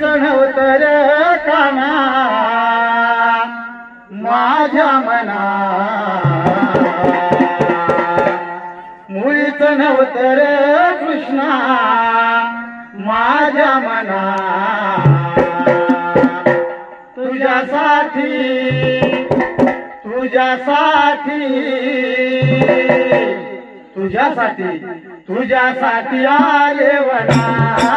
चढवतर काना माझ्या मना. मुळीच नवतर कृष्णा माझ्या मना. तुझ्यासाठी तुझ्यासाठी तुझ्यासाठी तुझ्यासाठी आले वना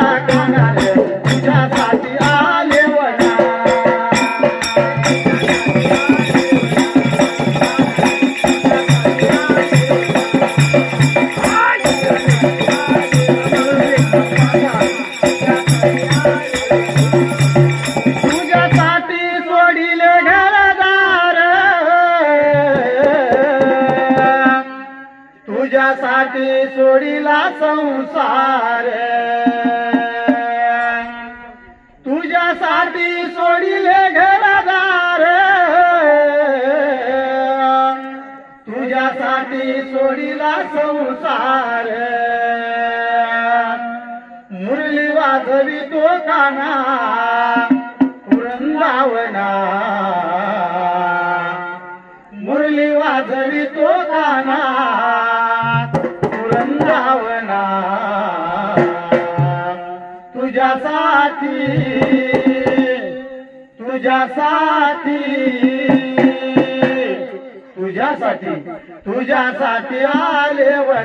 तुझ्यासाठी सोडीला संसार तुझ्यासाठी सोडिले घरदार तुझ्यासाठी सोडिला संसार मुरली वाजवी तो काना वृंदावना मुरली वाजवी तो काना वृंदावना. तुझ्यासाठी तुझ्यासाठी तुझ्यासाठी तुझ्यासाठी आले वना